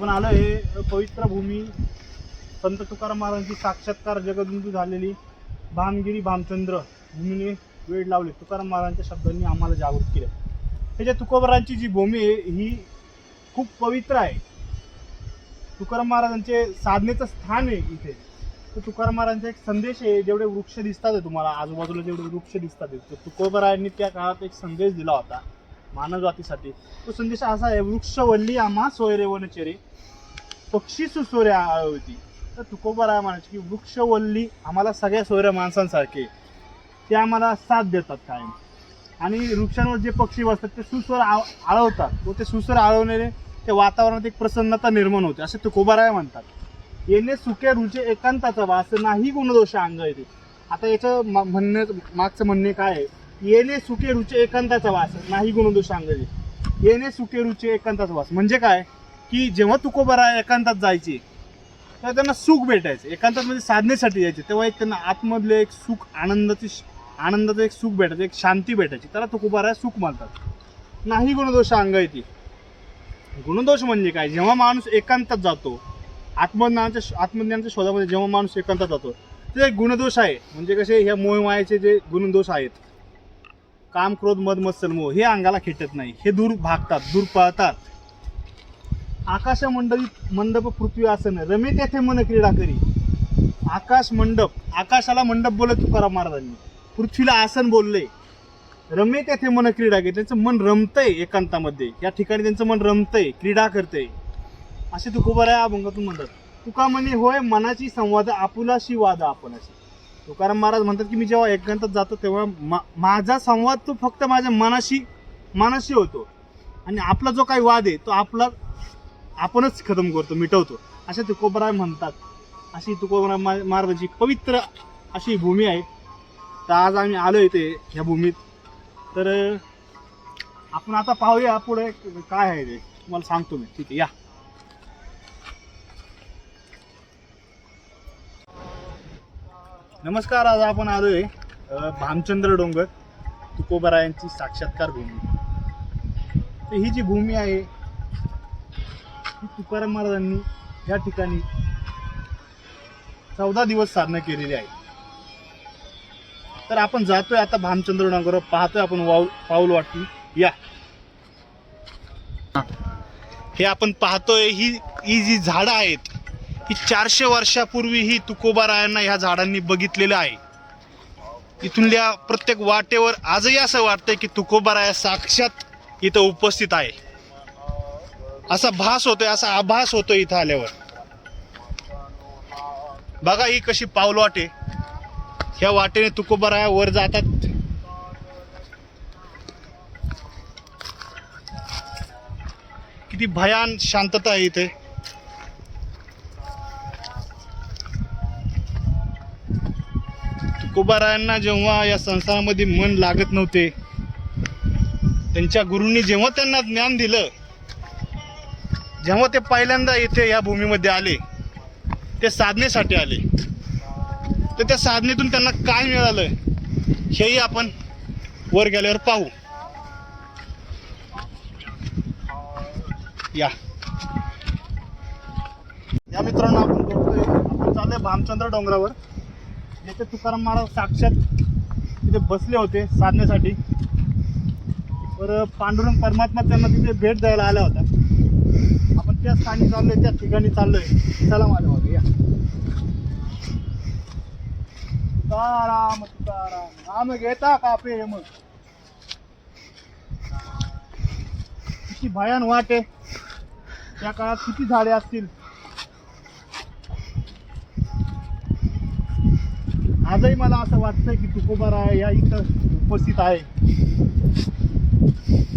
आपण आलो हे पवित्र भूमी. संत तुकाराम महाराजांची साक्षात्कार जगदुंदू झालेली भामगिरी भामचंद्र भूमीने वेळ लावले. तुकाराम महाराजांच्या शब्दांनी आम्हाला जागृत केलं. त्याच्या तुकोबरांची जी भूमी आहे ही खूप पवित्र आहे. तुकाराम महाराजांचे साधनेचं स्थान आहे इथे. तर तुकाराम महाराजांचा एक संदेश आहे जेवढे वृक्ष दिसतात आहे तुम्हाला आजूबाजूला जेवढे वृक्ष दिसतात तर तुकोबरायांनी त्या काळात एक संदेश दिला होता. मानव जातीसाठी तो संदेश असा आहे वृक्ष वल्ली आम्हा सोयरे वनचेरे पक्षी सुसोऱ्या आळवती. तर तुकोबराय म्हणायचे की वृक्ष वल्ली आम्हाला सगळ्या सोयऱ्या माणसांसारखे ते आम्हाला साथ देतात कायम. आणि वृक्षांवर जे पक्षी बसतात ते सुस्वर आळ आळवतात. व ते सुस्वर आळवण्याने ते वातावरणात एक प्रसन्नता निर्माण होते असे तुकोबाराय म्हणतात. येणे सुक्या रुचे एकांताचा वास नाही गुणदोष अंग येते. आता याचं मा- म्हणणं मागचं म्हणणे काय आहे? येणे सुके रुचे एकांताचा वास. नाही गुणदोष अंग येणे सुके रुचे एकांताचा वास. म्हणजे काय? की जेव्हा तुकोबारा एकांतात जायचे तेव्हा त्यांना सुख भेटायचं. एकांतात म्हणजे साधनेसाठी यायचे. तेव्हा एक त्यांना आतमधले एक सुख आनंदाची आनंदाचं एक सुख भेटायचं एक शांती भेटायची. त्याला तुकोबारा सुख म्हणतात. नाही गुणदोष अंग येते गुणदोष म्हणजे काय? जेव्हा माणूस एकांतात जातो आत्मज्ञानाच्या आत्मज्ञानाच्या शोधामध्ये जेव्हा माणूस एकांतात जातो ते एक गुणदोष आहे. म्हणजे कसे? ह्या मोहमायाचे जे गुणदोष आहेत काम क्रोध मद मत्सर मोह हे अंगाला खेटत नाही. हे दूर भागतात दूर पळतात. आकाश मंडळी मंडप पृथ्वी आसन रमे तेथे मन क्रीडा करी. आकाश मंडप आकाशाला मंडप बोलत तुकाराम महाराजांनी. पृथ्वीला आसन बोलले. रमे तेथे मन क्रीडा करी. त्यांचं मन रमतंय एकांतामध्ये. या ठिकाणी त्यांचं मन रमतंय क्रीडा करतंय. असे तुकोबारा अभंगातून म्हणतात. तुका म्हणे होय मनाची संवाद आपुलाशी वाद आपण अशी तुकाराम महाराज म्हणतात की मी जेव्हा एकांतात जातो तेव्हा मा- माझा संवाद तो फक्त माझ्या मनाशी मनाशी होतो. आणि आपला जो काही वाद आहे तो आपला आपणच खतम करतो मिटवतो. असे तुकोबराय म्हणतात. अशी तुकोबराम महाराजांची पवित्र अशी भूमी आहे तर आज आम्ही आलो इथे ह्या भूमीत. तर आपण आता पाहूया पुढे काय आहे ते. तुम्हाला सांगतो मी. ठीक आहे या. नमस्कार आज आपण आलोय भामचंद्र डोंगर तुकोबरायांची साक्षात्कार भूमी. तर ही जी भूमी आहे ही तुकाराम महाराजांनी या ठिकाणी चौदा दिवस साधना केलेली आहे. तर आपण जातोय आता भामचंद्र डोंगर पाहतोय आपण वाऊ पाऊल वाटून. या. हे आपण पाहतोय ही ही जी झाडं आहेत की चारशे वर्षापूर्वी ही तुकोबारायांना ह्या झाडांनी बघितलेलं आहे. इथूनल्या प्रत्येक वाटेवर आजही असं वाटतंय की तुकोबाराया साक्षात इथं उपस्थित आहे. असा भास होतोय असा आभास होतो इथं आल्यावर. बघा ही कशी पाऊल वाटे ह्या वाटेने तुकोबाराया वर जातात. किती भयान शांतता आहे इथे. तुकोबारायांना जेव्हा या संसारामध्ये मन लागत नव्हते त्यांच्या गुरूंनी जेव्हा त्यांना ज्ञान दिलं जेव्हा ते पहिल्यांदा इथे या भूमीमध्ये आले ते साधनेसाठी आले. तर त्या साधनेतून त्यांना काय मिळालं हेही आपण वर गेल्यावर पाहू. या. या मित्रांनो आपण बघतोय आपण चाललोय भामचंद्र डोंगरावर. जिथे तुकाराम महाराज साक्षात तिथे बसले होते साधण्यासाठी तर पांडुरंग परमात्मा त्यांना तिथे भेट द्यायला आला होता आपण त्या स्थानी चाललोय त्या ठिकाणी चाललोय. चला माझ्या मागे या. तुकाराम तुकाराम. राम घेता का मग किती भयान वाट आहे. त्या काळात किती झाडे असतील? आजही मला असं वाटतंय की तुकोबारा या इथं उपस्थित आहे.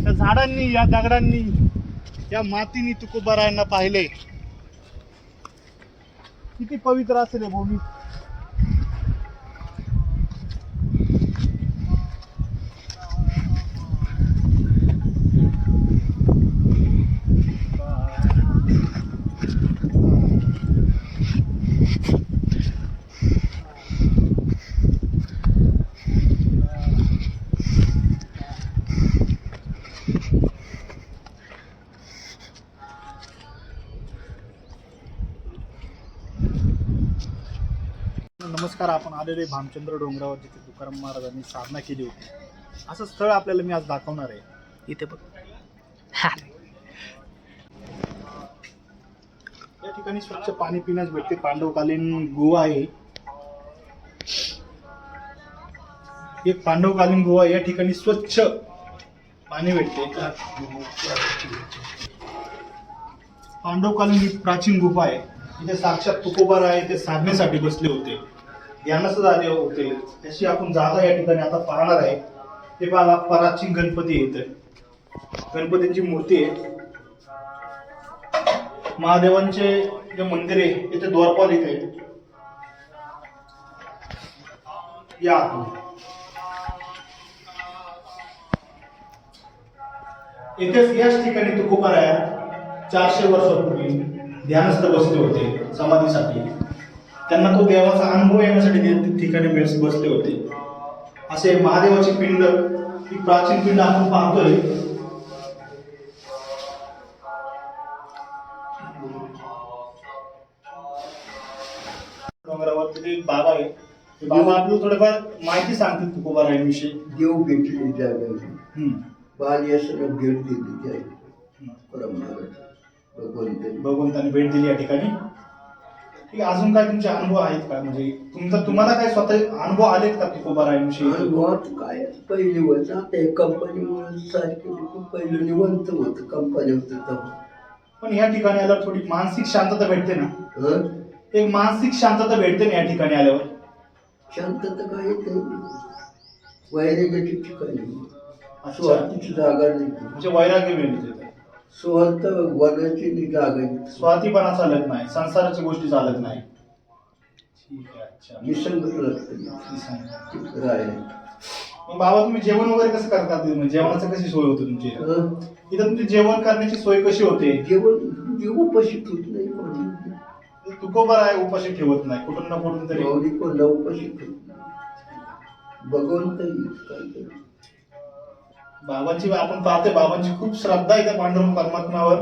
त्या झाडांनी या दगडांनी या मातीनी तुकोबारायांना पाहिले. किती पवित्र असेल भूमी. नमस्कार आपण आलेले भामचंद्र डोंगरावर जिथे तुकाराम महाराजांनी साधना केली होती. असं स्थळ आपल्याला मी आज दाखवणार आहे. इथे बघ. या ठिकाणी स्वच्छ पाणी पिण्यास भेटते. पांडवकालीन गुहा आहे. एक पांडवकालीन गुहा या ठिकाणी स्वच्छ पाणी भेटते. पांडवकालीन ही प्राचीन गुफा आहे. इथे साक्षात तुकोबार आहे ते साधनेसाठी बसले होते. ध्यानस्थ झाले होते अशी आपण जागा या ठिकाणी आता पाहणार आहे. ते बघा प्राचीन गणपती आहे गणपतींची मूर्ती आहे. महादेवांचे जे मंदिर आहे इथे द्वारपाल इथे. या. आतमध्ये. इथेच याच ठिकाणी तुकोबाराया चारशे वर्षापूर्वी ध्यानस्थ बसले होते समाधीसाठी. त्यांना तो देवाचा अनुभव येण्यासाठी ते ठिकाणी बेस- बसले होते. असे महादेवाची पिंड ही प्राचीन पिंड आपण पाहतोय. डोंगरावर तिथे एक बाबा आहे. बाबा आपल्याला थोडंफार माहिती सांगतील देव भेटली त्यावेळी भेट दिली त्या परमाराज भगवंतानी. भगवंतांनी भेट दिली या ठिकाणी. ठीक आहे अजून काय तुमचे अनुभव आहेत का? म्हणजे तुमचा तुम्हाला काय स्वतः अनुभव आलेत का तुकोबारायांविषयी अनुभवात काय? पहिली आता हे कंपनीमुळे सारखे पहिलं निवंत होतं कंपनी होतं तेव्हा. पण या ठिकाणी आल्यावर थोडी मानसिक शांतता भेटते ना? हं? एक मानसिक शांतता भेटते ना या ठिकाणी आल्यावर? शांतता काय वैराग्याची ठिकाणी. अच्छा. स्वार्थीची जागा नाही. म्हणजे वैराग्य मिळते स्वार्थ वनाची नाही जागा स्वार्थीपणा चालत नाही संसाराच्या गोष्टी चालत नाही. ठीक आहे अच्छा. निसंगत लागतं मग राय. बाबा तुम्ही जेवण वगैरे कसं करतात? म्हणजे जेवणाचं कशी सोय होते तुमची? इथं? इथं तुमची जेवण करण्याची सोय कशी होते? जेवण जेव उपाशी होत नाही कोणी. तुकोबर आहे उपाशी ठेवत नाही. कुठून ना कुठून तरी. माऊली कोणला उपाशी होत नाही. भगवंत काय करतो? बाबांची आपण पाहतोय बाबांची खूप श्रद्धा आहे त्या पांडुरंग परमात्म्यावर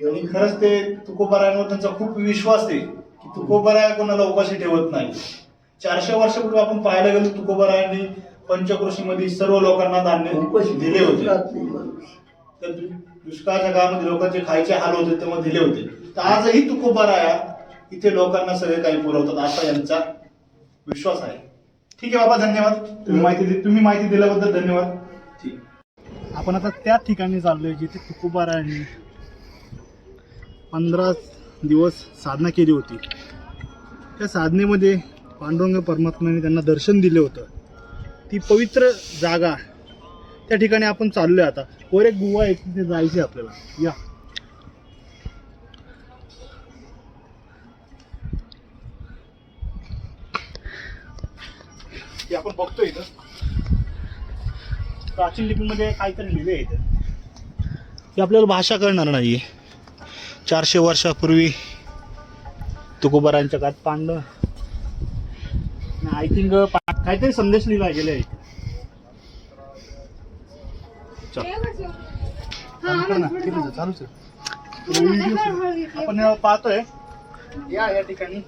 आणि खरंच ते तुकोबारायांवर त्यांचा खूप विश्वास आहे की तुकोबाराया कोणाला उपाशी ठेवत नाही. चारशे वर्षापूर्वी आपण पाहायला गेलो तुकोबारायांनी पंचक्रोशीमध्ये सर्व लोकांना धान्य उपाशी दिले होते. तर दुष्काळाच्या काळामध्ये लोकांचे खायचे हाल होते तेव्हा दिले होते. तर आजही तुकोबाराया इथे लोकांना सगळे काही पुरवतात असा यांचा विश्वास आहे. ठीक आहे बाबा धन्यवाद. तुम्ही माहिती तुम्ही माहिती दिल्याबद्दल धन्यवाद. आपण आता त्या ठिकाणी चाललोय जिथे तुकोबारायांनी पंधरा दिवस साधना केली होती. त्या साधनेमध्ये पांडुरंग परमात्म्याने त्यांना दर्शन दिले होतं. ती पवित्र जागा त्या ठिकाणी आपण चाललोय आता. वर एक गुहा आहे तिथे जायचे आपल्याला. या. आपण बघतोय इथं. प्राचीन लिपीमध्ये काहीतरी लिहिले आहे इथं की आपल्याला भाषा कळणार नाहीये. चारशे वर्षापूर्वी तुकोबारांच्या काळात पांडव आय थिंक काहीतरी संदेश लिहिला गेले आहे. चालूच आपण पाहतोय. या या ठिकाणी.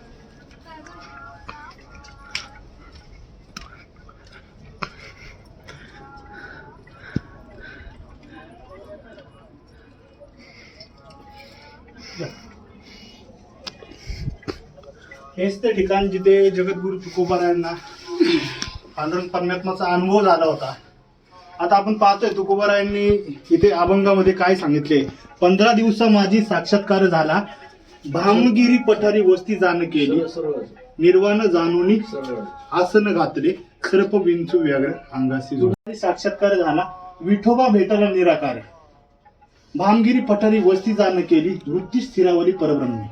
हेच ते ठिकाण जिथे जगद्गुरु तुकोबारायांना पांडुरंग परमात्माचा अनुभव झाला होता. आता आपण पाहतोय तुकोबारायांनी इथे अभंगामध्ये काय सांगितले. पंधरा दिवसा माझी साक्षात्कार झाला. भामगिरी पठारी वस्ती जाण केली निर्वाण जाणून आसन घातले. सर्प विंचू व्याघ्र अंगासी जोड. साक्षात्कार झाला. विठोबा भेटला निराकार. भामगिरी पठारी वस्ती जाण केली वृत्ती स्थिरावली परब्रह्मी.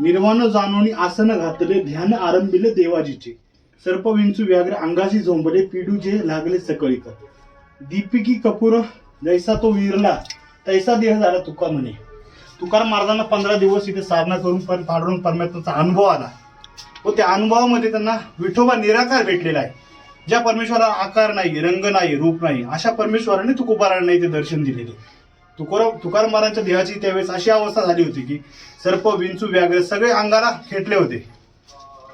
निर्वाण जाणून आसन घातले ध्यान आरंभिले देवाजीचे. सर्प विंचू व्याघ्र अंगाशी झोंबले पिडू जे लागले सकळीकर. दीपिकी कपूर जैसा तो विरला तैसा देह झाला तुका म्हणे. तुकार महाराजांना पंधरा दिवस इथे साधना करून पण पाडून परमात्म्याचा अनुभव आला. व त्या अनुभवामध्ये त्यांना विठोबा निराकार भेटलेला आहे. ज्या परमेश्वराला आकार नाही रंग नाही रूप नाही अशा परमेश्वराने तुकोबारांना इथे दर्शन दिलेले. तुकोराम तुकाराम महाराजांच्या देहाची त्यावेळेस अशी अवस्था झाली होती की सर्प विंचू व्याघ्र सगळे अंगाला खेटले होते.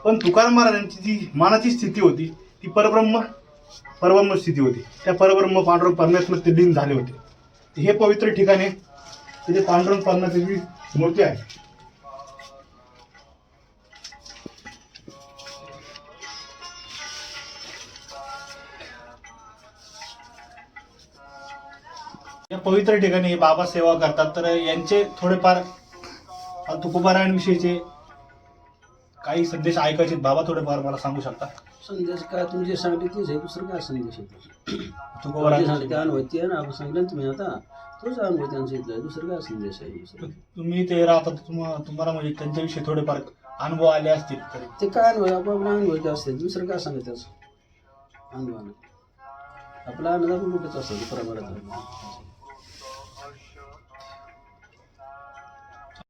पण तुकाराम महाराजांची जी मानाची स्थिती होती ती परब्रह्म परब्रह्म स्थिती होती. त्या परब्रह्म पांडुरंग परमेश्वर ते लीन झाले होते. हे पवित्र ठिकाण आहे. तिथे पांडुरंग परमेश्वरची मूर्ती आहे. या पवित्र ठिकाणी हे बाबा सेवा करतात. तर यांचे थोडेफार तुकोबारायणविषयीचे काही संदेश ऐकायचे. बाबा थोडेफार मला सांगू शकता? संदेश काय? तुम्ही जे सांगितले तेच आहे दुसरं काय संदेश आहे? जे तुकोबारायण सांगितले ते अनुभवती आहे ना? आपण सांगितलं तुम्ही आता? तोच अनुभव त्यांचा इथला दुसरं काय संदेश आहे? तुम्ही ते राहता तुम्हाला म्हणजे त्यांच्याविषयी थोडेफार अनुभव आले असतील तरी ते काय अनुभव? आपापला अनुभव असते दुसरं काय सांगत त्याचं अनुभवानं आपला अनुभव कुठेच असतो? प्रमाणात